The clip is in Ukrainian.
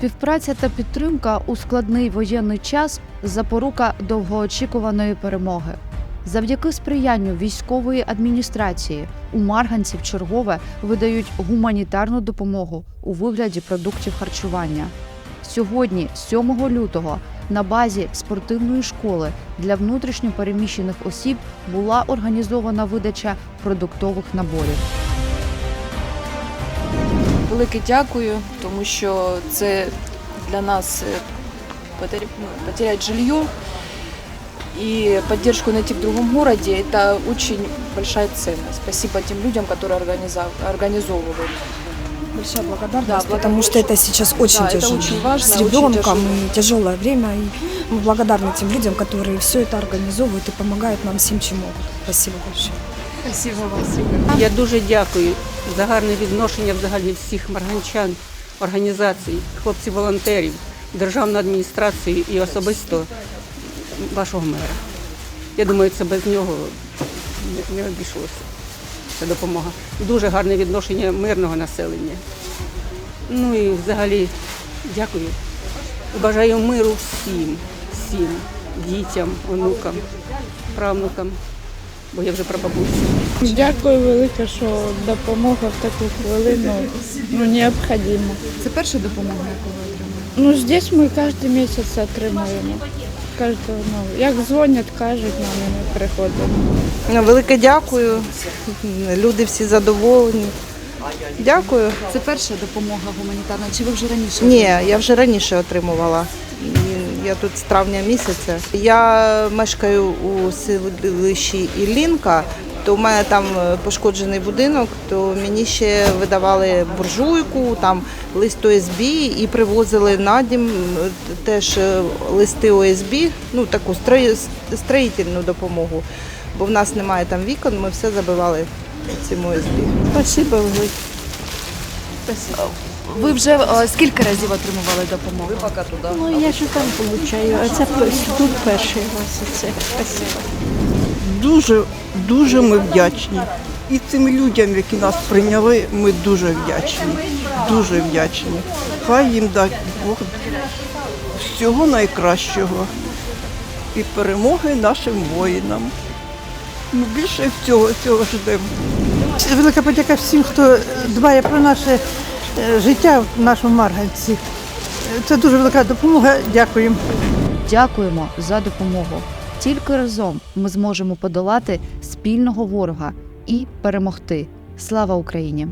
Співпраця та підтримка у складний воєнний час запорука довгоочікуваної перемоги. Завдяки сприянню військової адміністрації у Марганці чергове видають гуманітарну допомогу у вигляді продуктів харчування. Сьогодні, 7 лютого, на базі спортивної школи для внутрішньо переміщених осіб була організована видача продуктових наборів. Велике дякую, тому що це для нас е, потеря- ну, потерять жилье и поддержку найти в другом городе – это очень большая ценность. Спасибо тем людям, которые организа- организовывают. Большая благодарность, Да, потому благодарю. что это сейчас очень Да, это тяжело. очень важно, С очень ребенком тяжело. и тяжелое время. И мы благодарны тем людям, которые все это организовывают и помогают нам всем, чем могут. Спасибо большое. Я дуже дякую за гарне відношення взагалі всіх марганчан, організацій, хлопців-волонтерів, державної адміністрації і особисто вашого мера. Я думаю, це без нього не- обійшлося. Ця допомога. Дуже гарне відношення мирного населення. Ну і взагалі дякую. Бажаю миру всім, всім дітям, онукам, правнукам, бо я вже прабабуся. Дякую велике, що допомога в таку хвилину ну, необхідна. Це перша допомога, яку ви отримали? Ну, здесь ми кожен місяць отримуємо. Кожного, ну, як дзвонять, кажуть, нам і ми приходимо. Ну, Велике дякую. Люди всі задоволені. Дякую. Це перша допомога гуманітарна. Чи ви вже раніше? Ні, я вже раніше отримувала. Я тут з травня місяця. Я мешкаю у селищі Іллінка, то в мене там е, пошкоджений будинок, то мені ще видавали буржуйку, там лист ОСБ і привозили на дім е, теж е, листи ОСБ, ну таку строїтельну допомогу. Бо в нас немає там вікон, ми все забивали цим ОСБ. Спасибо велике. Ви вже е, скільки разів отримували допомогу? Ну, я ж там получаю, а це тут перший раз. Це. Дуже, дуже ми вдячні. І цим людям, які нас прийняли, ми дуже вдячні. Дуже вдячні. Хай їм дасть Бог всього найкращого і перемоги нашим воїнам. Ми більше всього цього ждемо. Велика подяка всім, хто дбає про наше життя в нашому Марганці. Це дуже велика допомога. Дякуємо. Дякуємо за допомогу. Тільки разом ми зможемо подолати спільного ворога і перемогти. Слава Україні!